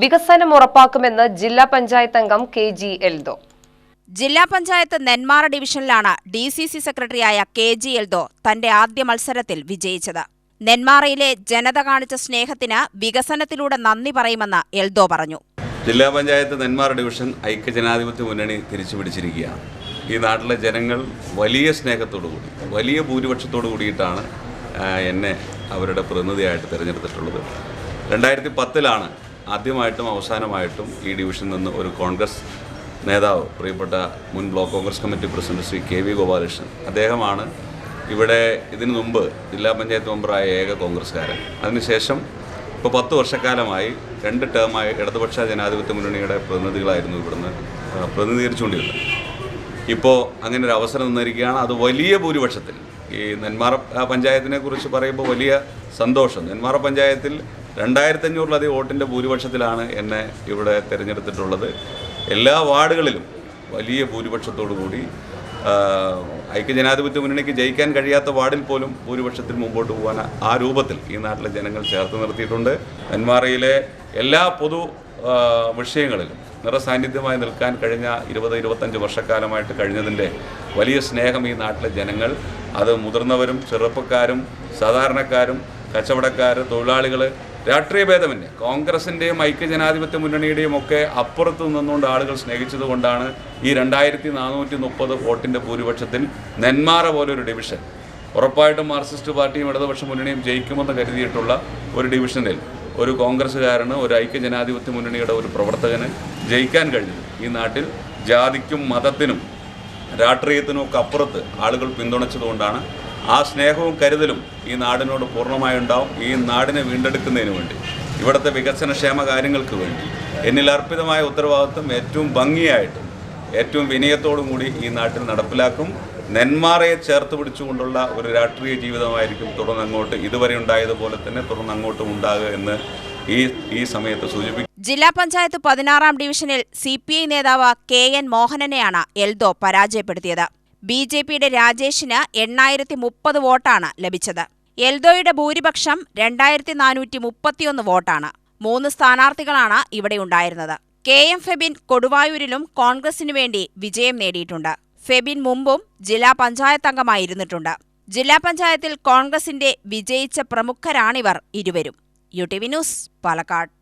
വികസനം ഉറപ്പാക്കുമെന്ന് ജില്ലാ പഞ്ചായത്ത് അംഗം കെ ജി എൽദോ. ജില്ലാ പഞ്ചായത്ത് നെന്മാറ ഡിവിഷനിലാണ് ഡി സി സി സെക്രട്ടറിയായ കെ ജി എൽദോ തന്റെ ആദ്യ മത്സരത്തിൽ വിജയിച്ചത്. നെന്മാറയിലെ ജനത കാണിച്ച സ്നേഹത്തിന് വികസനത്തിലൂടെ നന്ദി പറയുമെന്ന് എൽദോ പറഞ്ഞു. ജില്ലാ പഞ്ചായത്ത് നെന്മാറ ഡിവിഷൻ ഐക്യജനാധിപത്യ മുന്നണി തിരിച്ചു പിടിച്ചിരിക്കുകയാണ് ഈ നാട്ടിലെ ജനങ്ങൾ വലിയ സ്നേഹത്തോടു കൂടി വലിയ ഭൂരിപക്ഷത്തോടു കൂടിയിട്ടാണ് എന്നെ അവരുടെ പ്രതിനിധിയായിട്ട് തിരഞ്ഞെടുത്തിട്ടുള്ളത്. രണ്ടായിരത്തി പത്തിലാണ് ആദ്യമായിട്ടും അവസാനമായിട്ടും ഈ ഡിവിഷനിൽ നിന്ന് ഒരു കോൺഗ്രസ് നേതാവ് പ്രിയപ്പെട്ട മുൻ block Congress committee president Shri K V Gopalakrishnan. അദ്ദേഹമാണ് ഇവിടെ ഇതിനു മുമ്പ് ജില്ലാ പഞ്ചായത്ത് മെമ്പറായ ഏക കോൺഗ്രസ്സുകാരൻ. അതിനുശേഷം ഇപ്പോൾ പത്ത് വർഷക്കാലമായി രണ്ട് ടേമായി ഇടതുപക്ഷ ജനാധിപത്യ മുന്നണിയുടെ പ്രതിനിധികളായിരുന്നു ഇവിടുന്ന് പ്രതിനിധീകരിച്ചുകൊണ്ടിരുന്നത്. ഇപ്പോൾ അങ്ങനെ ഒരു അവസരം നിന്നിരിക്കുകയാണ്. അത് വലിയ ഭൂരിപക്ഷത്തിൽ. ഈ നെന്മാറ പഞ്ചായത്തിനെ കുറിച്ച് പറയുമ്പോൾ വലിയ സന്തോഷം. നെന്മാറ പഞ്ചായത്തിൽ രണ്ടായിരത്തി അഞ്ഞൂറിലധികം വോട്ടിന്റെ ഭൂരിപക്ഷത്തിലാണ് എന്നെ ഇവിടെ തിരഞ്ഞെടുത്തിട്ടുള്ളത്. എല്ലാ വാർഡുകളിലും വലിയ ഭൂരിപക്ഷത്തോടു കൂടി ഐക്യജനാധിപത്യ മുന്നണിക്ക് ജയിക്കാൻ കഴിയാത്ത വാർഡിൽ പോലും ഭൂരിപക്ഷത്തിൽ മുമ്പോട്ട് പോകാൻ ആ രൂപത്തിൽ ഈ നാട്ടിലെ ജനങ്ങൾ ചേർത്ത് നിർത്തിയിട്ടുണ്ട്. നെന്മാറയിലെ എല്ലാ പൊതു വിഷയങ്ങളിലും നിറസാന്നിധ്യമായി നിൽക്കാൻ കഴിഞ്ഞ ഇരുപത് ഇരുപത്തഞ്ച് വർഷക്കാലമായിട്ട് കഴിഞ്ഞതിന്റെ വലിയ സ്നേഹം ഈ നാട്ടിലെ ജനങ്ങൾ അത് മുതിർന്നവരും ചെറുപ്പക്കാരും സാധാരണക്കാരും കച്ചവടക്കാർ തൊഴിലാളികൾ രാഷ്ട്രീയ ഭേദമന്യേ. കോൺഗ്രസിന്റെയും ഐക്യജനാധിപത്യ മുന്നണിയുടെയും ഒക്കെ അപ്പുറത്ത് നിന്നുകൊണ്ട് ആളുകൾ സ്നേഹിച്ചത് കൊണ്ടാണ് ഈ രണ്ടായിരത്തി നാനൂറ്റി മുപ്പത് വോട്ടിന്റെ ഭൂരിപക്ഷത്തിൽ നെന്മാറ പോലൊരു ഡിവിഷൻ. ഉറപ്പായിട്ടും മാർക്സിസ്റ്റ് പാർട്ടിയും ഇടതുപക്ഷ മുന്നണിയും ജയിക്കുമെന്ന് കരുതിയിട്ടുള്ള ഒരു ഡിവിഷനിൽ ഒരു കോൺഗ്രസ്സുകാരന് ഒരു ഐക്യജനാധിപത്യ മുന്നണിയുടെ ഒരു പ്രവർത്തകന് ജയിക്കാൻ കഴിഞ്ഞത് ഈ നാട്ടിൽ ജാതിക്കും മതത്തിനും രാഷ്ട്രീയത്തിനും ഒക്കെ അപ്പുറത്ത് ആളുകൾ പിന്തുണച്ചതുകൊണ്ടാണ് ആ സ്നേഹവും കരുതലും ഈ നാടിനോട് പൂർണമായി ഉണ്ടാവും. ഈ നാടിനെ വീണ്ടെടുക്കുന്നതിന് വേണ്ടി ഇവിടുത്തെ വികസനക്ഷേമ കാര്യങ്ങൾക്ക് വേണ്ടി. എന്നിൽ അർപ്പിതമായ ഉത്തരവാദിത്വം ഏറ്റവും ഭംഗിയായിട്ടും ഏറ്റവും വിനയത്തോടും കൂടി ഈ നാട്ടിൽ നടപ്പിലാക്കും. നെന്മാറയെ ചേർത്ത് പിടിച്ചുകൊണ്ടുള്ള ഒരു രാഷ്ട്രീയ ജീവിതമായിരിക്കും തുടർന്നങ്ങോട്ട് ഇതുവരെ ഉണ്ടായതുപോലെ തന്നെ തുടർന്നങ്ങോട്ടും ഉണ്ടാകുക എന്ന് ഈ ഈ സമയത്ത് സൂചിപ്പിക്കും. ജില്ലാ പഞ്ചായത്ത് പതിനാറാം ഡിവിഷനിൽ സി പി ഐ നേതാവ് കെ എൻ മോഹനനെയാണ് എൽദോ പരാജയപ്പെടുത്തിയത്. ബി ജെ പിയുടെ രാജേഷിന് എണ്ണായിരത്തി മുപ്പത് വോട്ടാണ് ലഭിച്ചത്. എൽദോയുടെ ഭൂരിപക്ഷം രണ്ടായിരത്തി നാനൂറ്റി മുപ്പത്തിയൊന്ന് വോട്ടാണ്. മൂന്ന് സ്ഥാനാർത്ഥികളാണ് ഇവിടെ ഉണ്ടായിരുന്നത്. കെ എം ഫെബിൻ കൊടുവായൂരിലും കോൺഗ്രസിനു വേണ്ടി വിജയം നേടിയിട്ടുണ്ട്. ഫെബിൻ മുമ്പും ജില്ലാ പഞ്ചായത്ത് അംഗമായിരുന്നിട്ടുണ്ട്. ജില്ലാ പഞ്ചായത്തിൽ കോൺഗ്രസിന്റെ വിജയിച്ച പ്രമുഖരാണിവർ ഇരുവരും. U T V news Palakkad.